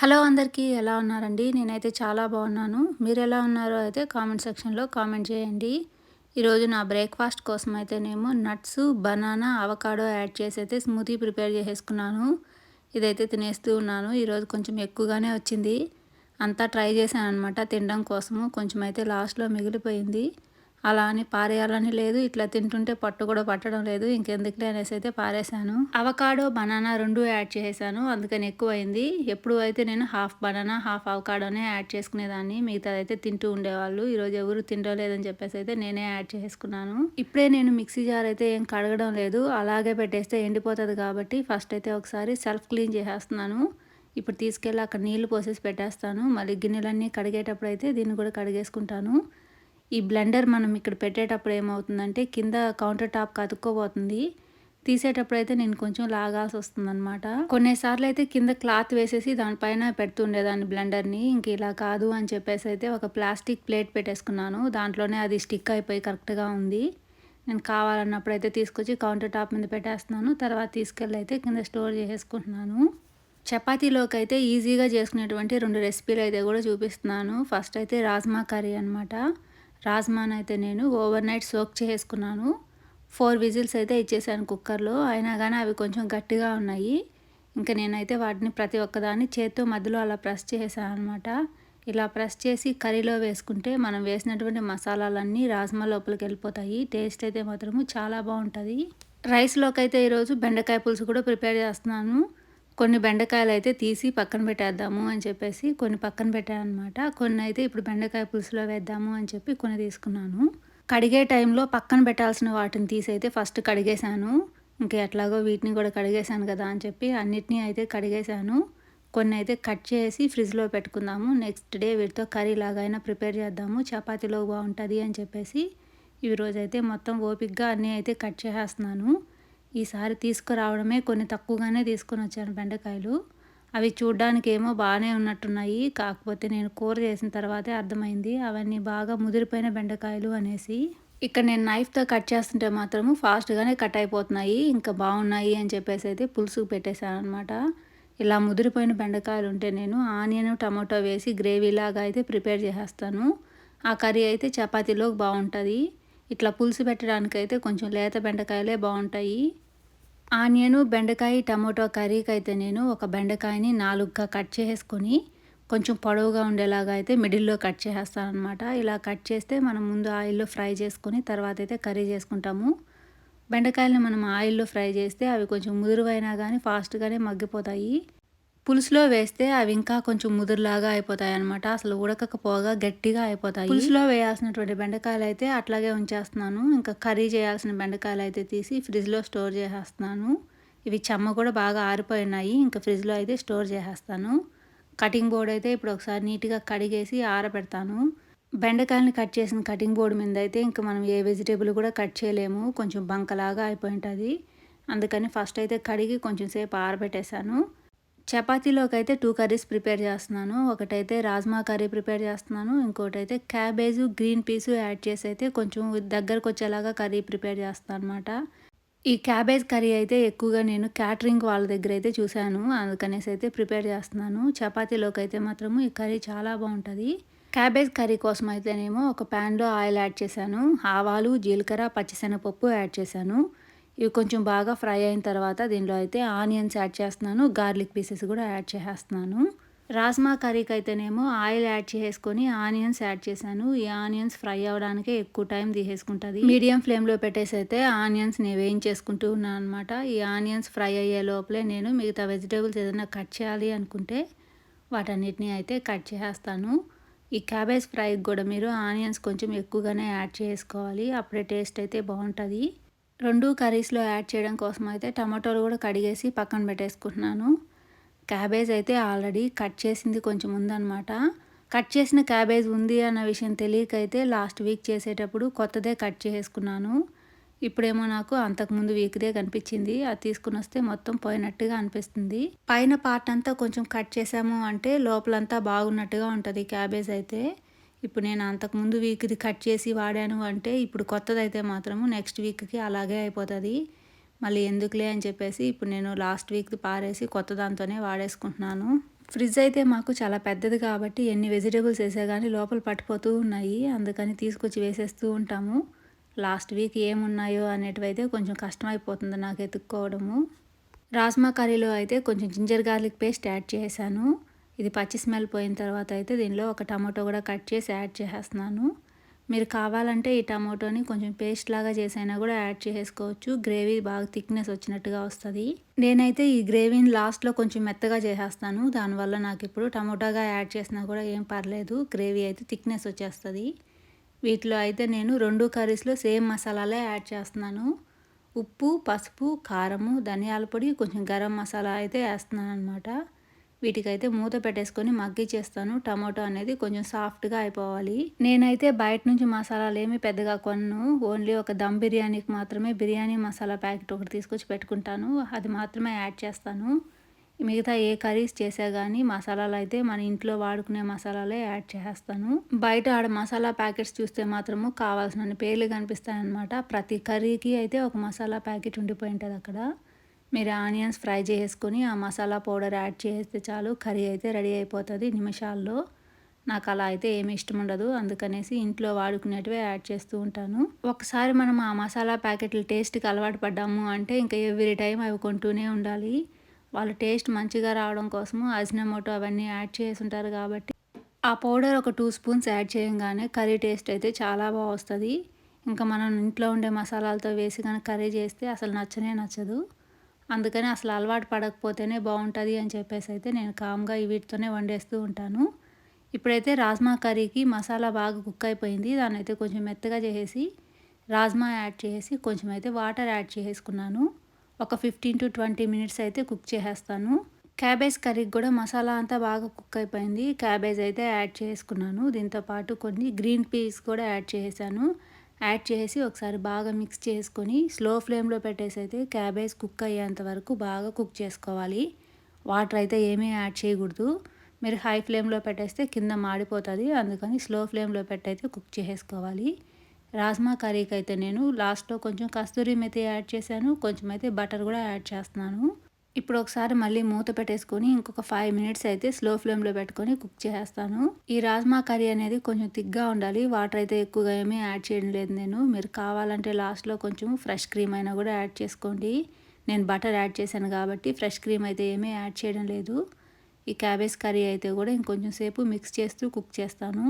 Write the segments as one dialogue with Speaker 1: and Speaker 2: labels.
Speaker 1: Hello అందరికీ ఎలా ఉన్నారండి? నేనైతే చాలా బాగున్నాను. మీరు ఎలా ఉన్నారో అయితే కామెంట్ సెక్షన్లో కామెంట్ చేయండి. ఈరోజు నా బ్రేక్ఫాస్ట్ కోసం అయితేనేమో నట్స్ బనానా అవకాడో యాడ్ చేసి అయితే స్మూతీ ప్రిపేర్ చేసేసుకున్నాను. ఇదైతే తినేస్తూ ఉన్నాను. ఈరోజు కొంచెం ఎక్కువగానే వచ్చింది. అంతా ట్రై చేశాను అనమాట తినడం కోసము. కొంచెం అయితే లాస్ట్లో మిగిలిపోయింది. అలా అని పారేయాలని లేదు. ఇట్లా తింటుంటే పట్టు కూడా పట్టడం లేదు. ఇంకెందుకులే అనేసి అయితే పారేశాను. అవకాడో బనానా రెండు యాడ్ చేశాను అందుకని ఎక్కువైంది. ఎప్పుడు అయితే నేను హాఫ్ బనానా హాఫ్ అవకాడోనే యాడ్ చేసుకునేదాన్ని. మిగతా అయితే తింటూ ఉండేవాళ్ళు. ఈరోజు ఎవరు తింటలేదని చెప్పేసి అయితే నేనే యాడ్ చేసుకున్నాను. ఇప్పుడే నేను మిక్సీ జార్ అయితే ఏం కడగడం లేదు. అలాగే పెట్టేస్తే ఎండిపోతుంది కాబట్టి ఫస్ట్ అయితే ఒకసారి సెల్ఫ్ క్లీన్ చేసేస్తున్నాను. ఇప్పుడు తీసుకెళ్ళి అక్కడ నీళ్ళు పోసేసి పెట్టేస్తాను. మళ్ళీ గిన్నెలన్నీ కడిగేటప్పుడు అయితే దీన్ని కూడా కడిగేసుకుంటాను. ఈ బ్లెండర్ మనం ఇక్కడ పెట్టేటప్పుడు ఏమవుతుందంటే కింద కౌంటర్ టాప్ కతుక్కోబోతుంది తీసేటప్పుడు అయితే నేను కొంచెం లాగాల్సి వస్తుందన్నమాట. కొన్నిసార్లు అయితే కింద క్లాత్ వేసేసి దానిపైన పెడుతుండేదాన్ని బ్లెండర్ని. ఇంక ఇలా కాదు అని చెప్పేసి అయితే ఒక ప్లాస్టిక్ ప్లేట్ పెట్టేసుకున్నాను. దాంట్లోనే అది స్టిక్ అయిపోయి కరెక్ట్గా ఉంది. నేను కావాలన్నప్పుడు అయితే తీసుకొచ్చి కౌంటర్ టాప్ మీద పెట్టేస్తున్నాను. తర్వాత తీసుకెళ్ళి అయితే కింద స్టోర్ చేసేసుకుంటున్నాను. చపాతీలోకి అయితే ఈజీగా చేసుకునేటువంటి రెండు రెసిపీలు అయితే కూడా చూపిస్తున్నాను. ఫస్ట్ అయితే రాజ్మా కర్రీ అనమాట రాజ్మాన్ అయితే నేను ఓవర్ నైట్ సోక్ చేసుకున్నాను. ఫోర్ విజిల్స్ అయితే ఇచ్చేసాను కుక్కర్లో. అయినా కానీ అవి కొంచెం గట్టిగా ఉన్నాయి. ఇంకా నేనైతే వాటిని ప్రతి ఒక్కదాన్ని చేత్తో మధ్యలో అలా ప్రెస్ చేసాను అనమాట ఇలా ప్రెస్ చేసి కర్రీలో వేసుకుంటే మనం వేసినటువంటి మసాలాలన్నీ రాజ్మా లోపలికి వెళ్ళిపోతాయి. టేస్ట్ అయితే మాత్రము చాలా బాగుంటుంది. రైస్లోకి అయితే ఈరోజు బెండకాయ పులుసు కూడా ప్రిపేర్ చేస్తున్నాను. కొన్ని బెండకాయలు అయితే తీసి పక్కన పెట్టేద్దాము అని చెప్పేసి కొన్ని పక్కన పెట్టాను అనమాట కొన్ని అయితే ఇప్పుడు బెండకాయ పులుసులో వేద్దాము అని చెప్పి కొన్ని తీసుకున్నాను. కడిగే టైంలో పక్కన పెట్టాల్సిన వాటిని తీసి అయితే ఫస్ట్ కడిగేశాను. ఇంకా ఎట్లాగో వీటిని కూడా కడిగేశాను కదా అని చెప్పి అన్నిటినీ అయితే కడిగేశాను. కొన్ని అయితే కట్ చేసి ఫ్రిడ్జ్లో పెట్టుకుందాము. నెక్స్ట్ డే వీటితో కర్రీ లాగైనా ప్రిపేర్ చేద్దాము. చపాతీలో బాగుంటుంది అని చెప్పేసి ఈ రోజైతే మొత్తం ఓపిక్గా అన్నీ అయితే కట్ చేసేస్తున్నాను. ఈసారి తీసుకురావడమే కొన్ని తక్కువగానే తీసుకొని వచ్చాను బెండకాయలు. అవి చూడ్డానికి ఏమో బాగానే ఉన్నట్టున్నాయి. కాకపోతే నేను కూర చేసిన తర్వాతే అర్థమైంది. అవన్నీ బాగా ముదిరిపోయిన బెండకాయలు అనేసి. ఇక్కడ నేను నైఫ్తో కట్ చేస్తుంటే మాత్రము ఫాస్ట్గానే కట్ అయిపోతున్నాయి. ఇంకా బాగున్నాయి అని చెప్పేసి అయితే పులుసుకు పెట్టేశాను అనమాట ఇలా ముదిరిపోయిన బెండకాయలు ఉంటే నేను ఆనియన్ టమాటో వేసి గ్రేవీలాగా అయితే ప్రిపేర్ చేసేస్తాను. ఆ కర్రీ అయితే చపాతీలోకి బాగుంటుంది. ఇట్లా పులుసు పెట్టడానికి అయితే కొంచెం లేత బెండకాయలే బాగుంటాయి. ఆనియన్ బెండకాయ టమాటో కర్రీకి అయితే నేను ఒక బెండకాయని నాలుగుగా కట్ చేసుకొని కొంచెం పొడవుగా ఉండేలాగా అయితే మిడిల్లో కట్ చేసేస్తానమాట ఇలా కట్ చేస్తే మనం ముందు ఆయిల్లో ఫ్రై చేసుకొని తర్వాత అయితే కర్రీ చేసుకుంటాము. బెండకాయలని మనం ఆయిల్లో ఫ్రై చేస్తే అవి కొంచెం ముదురువైనా కానీ ఫాస్ట్గానే మగ్గిపోతాయి. పులుసులో వేస్తే అవి ఇంకా కొంచెం ముదురులాగా అయిపోతాయి అనమాట అసలు ఉడకకపోగా గట్టిగా అయిపోతాయి. పులుసులో వేయాల్సినటువంటి బెండకాయలు అయితే అట్లాగే ఉంచేస్తున్నాను. ఇంకా కర్రీ చేయాల్సిన బెండకాయలు అయితే తీసి ఫ్రిడ్జ్లో స్టోర్ చేసేస్తున్నాను. ఇవి చెమ్మ కూడా బాగా ఆరిపోయినాయి. ఇంకా ఫ్రిడ్జ్లో అయితే స్టోర్ చేసేస్తాను. కటింగ్ బోర్డ్ అయితే ఇప్పుడు ఒకసారి నీట్గా కడిగేసి ఆరబెడతాను. బెండకాయలను కట్ చేసిన కటింగ్ బోర్డు మీద అయితే ఇంకా మనం ఏ వెజిటేబుల్ కూడా కట్ చేయలేము. కొంచెం బంకలాగా అయిపోయి ఉంటుంది అందుకని ఫస్ట్ అయితే కడిగి కొంచెం సేపు ఆరబెట్టేశాను. చపాతీలోకి అయితే టూ కర్రీస్ ప్రిపేర్ చేస్తున్నాను. ఒకటైతే రాజ్మా కర్రీ ప్రిపేర్ చేస్తున్నాను. ఇంకోటి అయితే క్యాబేజు గ్రీన్ పీసు యాడ్ చేసి అయితే కొంచెం దగ్గరకు వచ్చేలాగా కర్రీ ప్రిపేర్ చేస్తాను అనమాట ఈ క్యాబేజ్ కర్రీ అయితే ఎక్కువగా నేను క్యాటరింగ్ వాళ్ళ దగ్గర అయితే చూశాను. అందుకనేసి అయితే ప్రిపేర్ చేస్తున్నాను. చపాతీలోకి అయితే మాత్రము ఈ కర్రీ చాలా బాగుంటుంది. క్యాబేజ్ కర్రీ కోసం అయితేనేమో ఒక ప్యాన్లో ఆయిల్ యాడ్ చేశాను. ఆవాలు జీలకర్ర పచ్చిశనగపప్పు యాడ్ చేశాను. ఇవి కొంచెం బాగా ఫ్రై అయిన తర్వాత దీనిలో అయితే ఆనియన్స్ యాడ్ చేస్తున్నాను గార్లిక్ పీసెస్ కూడా యాడ్ చేసేస్తున్నాను. రాజ్మా కర్రీకి అయితేనేమో ఆయిల్ యాడ్ చేసుకొని ఆనియన్స్ యాడ్ చేశాను. ఈ ఆనియన్స్ ఫ్రై అవ్వడానికే ఎక్కువ టైం తీసేసుకుంటుంది. మీడియం ఫ్లేమ్లో పెట్టేసి అయితే ఆనియన్స్ నేను వేయించేసుకుంటూ ఉన్నాను అనమాట ఈ ఆనియన్స్ ఫ్రై అయ్యే లోపలే నేను మిగతా వెజిటేబుల్స్ ఏదైనా కట్ చేయాలి అనుకుంటే వాటన్నిటిని అయితే కట్ చేసేస్తాను. ఈ క్యాబేజ్ ఫ్రైకి కూడా మీరు ఆనియన్స్ కొంచెం ఎక్కువగానే యాడ్ చేసుకోవాలి. అప్పుడే టేస్ట్ అయితే బాగుంటుంది. రెండు కర్రీస్లో యాడ్ చేయడం కోసం అయితే టమాటోలు కూడా కడిగేసి పక్కన పెట్టేసుకుంటున్నాను. క్యాబేజ్ అయితే ఆల్రెడీ కట్ చేసింది కొంచెం ఉందన్నమాట. కట్ చేసిన క్యాబేజ్ ఉంది అన్న విషయం తెలియకైతే లాస్ట్ వీక్ చేసేటప్పుడు కొత్తదే కట్ చేసుకున్నాను ఇప్పుడేమో నాకు అంతకుముందు వీక్దే కనిపించింది. అది తీసుకుని వస్తే మొత్తం పోయినట్టుగా అనిపిస్తుంది. పైన పార్ట్ అంతా కొంచెం కట్ చేసాము అంటే లోపలంతా బాగున్నట్టుగా ఉంటుంది క్యాబేజ్ అయితే. ఇప్పుడు నేను అంతకుముందు వీక్ది కట్ చేసి వాడాను అంటే ఇప్పుడు కొత్తది అయితే మాత్రము నెక్స్ట్ వీక్కి అలాగే అయిపోతుంది. మళ్ళీ ఎందుకులే అని చెప్పేసి ఇప్పుడు నేను లాస్ట్ వీక్ది పారేసి కొత్త దాంతోనే వాడేసుకుంటున్నాను. ఫ్రిడ్జ్ అయితే మాకు చాలా పెద్దది కాబట్టి ఎన్ని వెజిటేబుల్స్ వేసా కానీ లోపల పట్టిపోతూ ఉన్నాయి. అందుకని తీసుకొచ్చి వేసేస్తూ ఉంటాము. లాస్ట్ వీక్ ఏమున్నాయో అనేటివైతే కొంచెం కష్టమైపోతుంది నాకు ఎత్తుక్కోవడము. రాజ్మా కర్రీలో అయితే కొంచెం జింజర్ గార్లిక్ పేస్ట్ యాడ్ చేశాను. ఇది పచ్చి స్మెల్ పోయిన తర్వాత అయితే దీనిలో ఒక టమాటో కూడా కట్ చేసి యాడ్ చేసేస్తున్నాను. మీరు కావాలంటే ఈ టమాటోని కొంచెం పేస్ట్ లాగా చేసైనా కూడా యాడ్ చేసుకోవచ్చు గ్రేవీ బాగా థిక్నెస్ వచ్చినట్టుగా వస్తుంది. నేనైతే ఈ గ్రేవీని లాస్ట్లో కొంచెం మెత్తగా చేసేస్తాను. దానివల్ల నాకు ఇప్పుడు టమోటాగా యాడ్ చేసినా కూడా ఏం పర్లేదు. గ్రేవీ అయితే థిక్నెస్ వచ్చేస్తుంది. వీటిలో అయితే నేను రెండు కర్రీస్లో సేమ్ మసాలాలే యాడ్ చేస్తున్నాను. ఉప్పు పసుపు కారము ధనియాల పొడి కొంచెం గరం మసాలా అయితే వేస్తున్నాను అనమాట వీటికైతే మూత పెట్టేసుకొని మగ్గిచ్చేస్తాను టమాటో అనేది కొంచెం సాఫ్ట్గా అయిపోవాలి. నేనైతే బయట నుంచి మసాలాలు ఏమి పెద్దగా కొన్ను. ఓన్లీ ఒక దమ్ బిర్యానీకి మాత్రమే బిర్యానీ మసాలా ప్యాకెట్ ఒకటి తీసుకొచ్చి పెట్టుకుంటాను. అది మాత్రమే యాడ్ చేస్తాను. మిగతా ఏ కర్రీస్ చేసా కానీ మసాలాలు అయితే మన ఇంట్లో వాడుకునే మసాలాలే యాడ్ చేస్తాను బయట ఆడ మసాలా ప్యాకెట్స్ చూస్తే మాత్రము కావాల్సిన పేర్లు కనిపిస్తాయన్నమాట. ప్రతి కర్రీకి అయితే ఒక మసాలా ప్యాకెట్ ఉండిపోయి ఉంటుంది అక్కడ. మీరు ఆనియన్స్ ఫ్రై చేసుకొని ఆ మసాలా పౌడర్ యాడ్ చేస్తే చాలు కర్రీ అయితే రెడీ అయిపోతుంది నిమిషాల్లో. నాకు అలా అయితే ఏమి ఇష్టం ఉండదు అందుకనేసి ఇంట్లో వాడుకునేటివే యాడ్ చేస్తూ ఉంటాను. ఒకసారి మనం ఆ మసాలా ప్యాకెట్లు టేస్ట్కి అలవాటు పడ్డాము అంటే ఇంకా ఎవ్రీ టైం అవి కొంటూనే ఉండాలి. వాళ్ళు టేస్ట్ మంచిగా రావడం కోసము అజినమోటో అవన్నీ యాడ్ చేసి ఉంటారు కాబట్టి. ఆ పౌడర్ ఒక టూ స్పూన్స్ యాడ్ చేయగానే కర్రీ టేస్ట్ అయితే చాలా బాగా వస్తుంది. ఇంకా మనం ఇంట్లో ఉండే మసాలాలతో వేసి కానీ కర్రీ చేస్తే అసలు నచ్చనే నచ్చదు. అందుకని అసలు అలవాటు పడకపోతేనే బాగుంటుంది అని చెప్పేసి అయితే నేను కామ్గా వీటితోనే వండేస్తూ ఉంటాను. ఇప్పుడైతే రాజ్మా కర్రీకి మసాలా బాగా కుక్ అయిపోయింది. దాన్ని అయితే కొంచెం మెత్తగా చేసేసి రాజ్మా యాడ్ చేసి కొంచెం అయితే వాటర్ యాడ్ చేసుకున్నాను ఒక ఫిఫ్టీన్ టు ట్వంటీ మినిట్స్ అయితే కుక్ చేసేస్తాను. క్యాబేజ్ కర్రీకి కూడా మసాలా అంతా బాగా కుక్ అయిపోయింది. క్యాబేజ్ అయితే యాడ్ చేసుకున్నాను దీంతోపాటు కొన్ని గ్రీన్ పీస్ కూడా యాడ్ చేసాను యాడ్ చేసి ఒకసారి బాగా మిక్స్ చేసుకొని స్లో ఫ్లేమ్లో పెట్టేసి అయితే క్యాబేజ్ కుక్ అయ్యేంత వరకు బాగా కుక్ చేసుకోవాలి. వాటర్ అయితే ఏమీ యాడ్ చేయకూడదు. మీరు హై ఫ్లేమ్లో పెట్టేస్తే కింద మాడిపోతుంది. అందుకని స్లో ఫ్లేమ్లో పెట్టయితే కుక్ చేసుకోవాలి. రాజ్మా కర్రీకి అయితే నేను లాస్ట్లో కొంచెం కస్తూరి మెతి యాడ్ చేశాను. కొంచెం అయితే బటర్ కూడా యాడ్ చేస్తున్నాను. ఇప్పుడు ఒకసారి మళ్ళీ మూత పెట్టేసుకొని ఇంకొక ఫైవ్ మినిట్స్ అయితే స్లో ఫ్లేమ్లో పెట్టుకొని కుక్ చేస్తాను ఈ రాజ్మా కర్రీ అనేది కొంచెం థిక్గా ఉండాలి. వాటర్ అయితే ఎక్కువగా ఏమీ యాడ్ చేయడం లేదు నేను. మీరు కావాలంటే లాస్ట్లో కొంచెం ఫ్రెష్ క్రీమ్ అయినా కూడా యాడ్ చేసుకోండి. నేను బటర్ యాడ్ చేశాను కాబట్టి ఫ్రెష్ క్రీమ్ అయితే ఏమీ యాడ్ చేయడం లేదు. ఈ క్యాబేజ్ కర్రీ అయితే కూడా ఇంకొంచెం సేపు మిక్స్ చేస్తూ కుక్ చేస్తాను.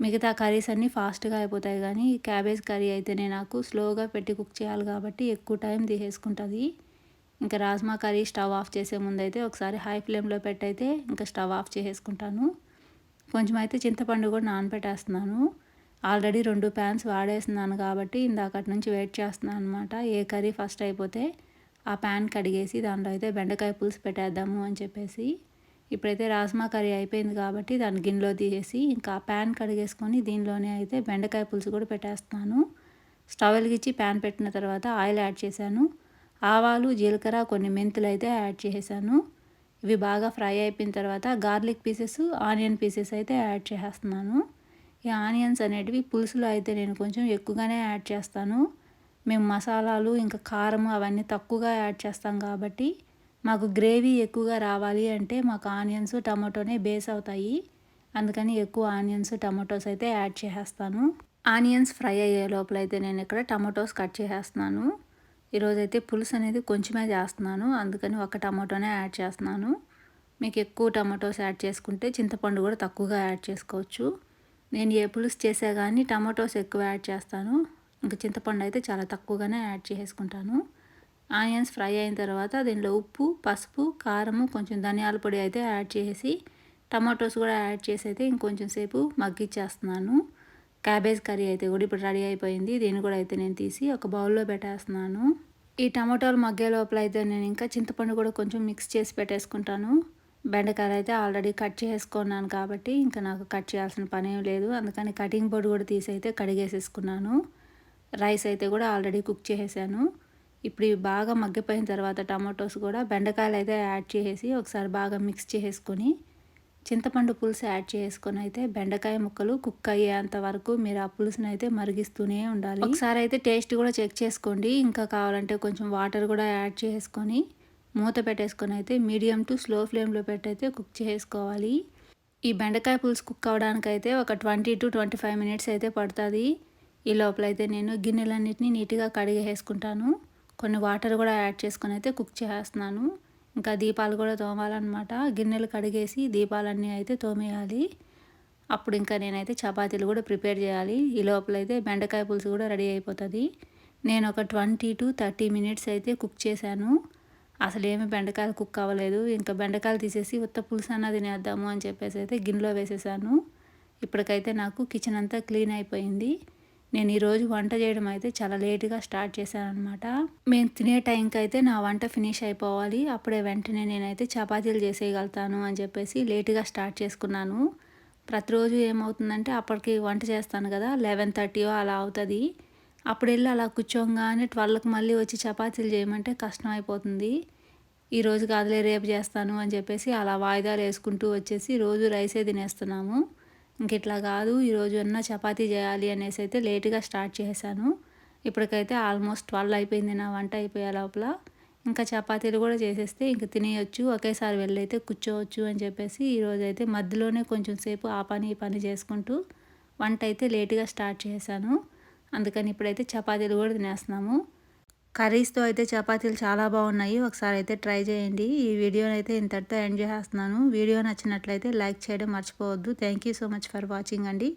Speaker 1: మిగతా కర్రీస్ అన్నీ ఫాస్ట్గా అయిపోతాయి కానీ ఈ క్యాబేజ్ కర్రీ అయితేనే నాకు స్లోగా పెట్టి కుక్ చేయాలి కాబట్టి ఎక్కువ టైం తీసేసుకుంటుంది. ఇంకా రాజ్మా కర్రీ స్టవ్ ఆఫ్ చేసే ముందు అయితే ఒకసారి హై ఫ్లేమ్లో పెట్టయితే ఇంకా స్టవ్ ఆఫ్ చేసేసుకుంటాను. కొంచెం అయితే చింతపండు కూడా నానబెట్టేస్తున్నాను ఆల్రెడీ రెండు ప్యాన్స్ వాడేస్తున్నాను కాబట్టి ఇందాకటి నుంచి వెయిట్ చేస్తున్నాను అనమాట ఏ కర్రీ ఫస్ట్ అయిపోతే ఆ ప్యాన్ కడిగేసి దాంట్లో అయితే బెండకాయ పులుసు పెట్టేద్దాము అని చెప్పేసి ఇప్పుడైతే రాజ్మా కర్రీ అయిపోయింది కాబట్టి దాన్ని గిన్నెలో తీసేసి ఇంకా ప్యాన్ కడిగేసుకొని దీనిలోనే అయితే బెండకాయ పులుసు కూడా పెట్టేస్తున్నాను. స్టవ్ వెలిగించి ప్యాన్ పెట్టిన తర్వాత ఆయిల్ యాడ్ చేశాను. ఆవాలు జీలకర్ర కొన్ని మెంతులు అయితే యాడ్ చేసేసాను. ఇవి బాగా ఫ్రై అయిపోయిన తర్వాత గార్లిక్ పీసెస్ ఆనియన్ పీసెస్ అయితే యాడ్ చేసేస్తున్నాను. ఈ ఆనియన్స్ అనేటివి పులుసులో అయితే నేను కొంచెం ఎక్కువగానే యాడ్ చేస్తాను. మేము మసాలాలు ఇంకా కారం అవన్నీ తక్కువగా యాడ్ చేస్తాం కాబట్టి మాకు గ్రేవీ ఎక్కువగా రావాలి అంటే మాకు ఆనియన్స్ టమాటోనే బేస్ అవుతాయి. అందుకని ఎక్కువ ఆనియన్స్ టమాటోస్ అయితే యాడ్ చేసేస్తాను. ఆనియన్స్ ఫ్రై అయ్యే లోపల అయితే నేను ఇక్కడ టమాటోస్ కట్ చేసేస్తున్నాను. ఈరోజైతే పులుసు అనేది కొంచెమే చేస్తున్నాను. అందుకని ఒక టమాటోనే యాడ్ చేస్తున్నాను. మీకు ఎక్కువ టమాటోస్ యాడ్ చేసుకుంటే చింతపండు కూడా తక్కువగా యాడ్ చేసుకోవచ్చు. నేను ఏ పులుసు చేసా కానీ టమాటోస్ ఎక్కువ యాడ్ చేస్తాను. ఇంకా చింతపండు అయితే చాలా తక్కువగానే యాడ్ చేసుకుంటాను ఆనియన్స్ ఫ్రై అయిన తర్వాత దీనిలో ఉప్పు పసుపు కారము కొంచెం ధనియాల పొడి అయితే యాడ్ చేసి టమాటోస్ కూడా యాడ్ చేసి అయితే ఇంకొంచెం సేపు మగ్గిచ్చేస్తున్నాను. క్యాబేజ్ కర్రీ అయితే కూడా ఇప్పుడు రెడీ అయిపోయింది. దీన్ని కూడా అయితే నేను తీసి ఒక బౌల్లో పెట్టేస్తున్నాను. ఈ టమాటాలు మగ్గే లోపల అయితే నేను ఇంకా చింతపండు కూడా కొంచెం మిక్స్ చేసి పెట్టేసుకుంటాను. బెండకాయలు అయితే ఆల్రెడీ కట్ చేసుకున్నాను కాబట్టి ఇంకా నాకు కట్ చేయాల్సిన పని ఏం లేదు. అందుకని కటింగ్ బోర్డు కూడా తీసి అయితే కడిగేసేసుకున్నాను. రైస్ అయితే కూడా ఆల్రెడీ కుక్ చేసేసాను. ఇప్పుడు ఇవి బాగా మగ్గిపోయిన తర్వాత టమాటోస్ కూడా బెండకాయలు అయితే యాడ్ చేసేసి ఒకసారి బాగా మిక్స్ చేసుకొని చింతపండు పులుసు యాడ్ చేసుకొని అయితే బెండకాయ ముక్కలు కుక్ అయ్యేంత వరకు మీరు ఆ పులుసుని అయితే మరిగిస్తూనే ఉండాలి. ఒకసారి అయితే టేస్ట్ కూడా చెక్ చేసుకోండి. ఇంకా కావాలంటే కొంచెం వాటర్ కూడా యాడ్ చేసుకొని మూత పెట్టేసుకొని అయితే మీడియం టు స్లో ఫ్లేమ్లో పెట్టయితే కుక్ చేసుకోవాలి. ఈ బెండకాయ పులుసు కుక్ అవ్వడానికి అయితే ఒక twenty to twenty five minutes అయితే పడుతుంది. ఈ లోపల అయితే నేను గిన్నెలన్నింటినీ నీట్గా కడిగేసుకుంటాను. కొన్ని వాటర్ కూడా యాడ్ చేసుకొని అయితే కుక్ చేస్తున్నాను. ఇంకా దీపాలు కూడా తోమాలన్నమాట. గిన్నెలు కడిగేసి దీపాలన్నీ అయితే తోమేయాలి. అప్పుడు ఇంకా నేనైతే చపాతీలు కూడా ప్రిపేర్ చేయాలి. ఈ లోపల అయితే బెండకాయ పులుసు కూడా రెడీ అయిపోతుంది. నేను ఒక ట్వంటీ టు థర్టీ మినిట్స్ అయితే కుక్ చేశాను. అసలు ఏమి బెండకాయలు కుక్ అవ్వలేదు ఇంకా బెండకాయలు తీసేసి ఉత్త పులుసు అన్న తినేద్దాము అని చెప్పేసి అయితే గిన్నెలో వేసేసాను. ఇప్పటికైతే నాకు కిచెన్ అంతా క్లీన్ అయిపోయింది. నేను ఈరోజు వంట చేయడం అయితే చాలా లేటుగా స్టార్ట్ చేశాను అనమాట మేము తినే టైంకి అయితే నా వంట ఫినిష్ అయిపోవాలి. అప్పుడే వెంటనే నేనైతే చపాతీలు చేసేయగలుగుతాను అని చెప్పేసి లేటుగా స్టార్ట్ చేసుకున్నాను. ప్రతిరోజు ఏమవుతుందంటే అప్పటికి వంట చేస్తాను కదా లెవెన్ థర్టీయో అలా అవుతుంది. అప్పుడు వెళ్ళి అలా కూర్చోంగానే ట్వెల్వ్కి మళ్ళీ వచ్చి చపాతీలు చేయమంటే కష్టం అయిపోతుంది. ఈరోజు కాదులే రేపు చేస్తాను అని చెప్పేసి అలా వాయిదాలు వేసుకుంటూ వచ్చేసి రోజు రైసే తినేస్తున్నాము. ఇంక ఇట్లా కాదు ఈరోజు అన్న చపాతీ చేయాలి అనేసి అయితే లేట్గా స్టార్ట్ చేశాను. ఇప్పటికైతే ఆల్మోస్ట్ ట్వెల్వ్ అయిపోయింది నా వంట అయిపోయే లోపల. ఇంకా చపాతీలు కూడా చేసేస్తే ఇంక తినేయొచ్చు ఒకేసారి వెళ్ళైతే కూర్చోవచ్చు అని చెప్పేసి ఈరోజు అయితే మధ్యలోనే కొంచెం సేపు ఆ పని ఈ పని చేసుకుంటూ వంట అయితే లేటుగా స్టార్ట్ చేశాను. అందుకని ఇప్పుడైతే చపాతీలు కూడా తినేస్తున్నాము. కర్రీస్తో అయితే చపాతీలు చాలా బాగున్నాయి. ఒకసారి అయితే ట్రై చేయండి. ఈ వీడియోని అయితే ఇంతటితో ఎండ్ చేస్తున్నాను. వీడియో నచ్చినట్లయితే లైక్ చేయడం మర్చిపోవద్దు. Thank you so much for watching అండి.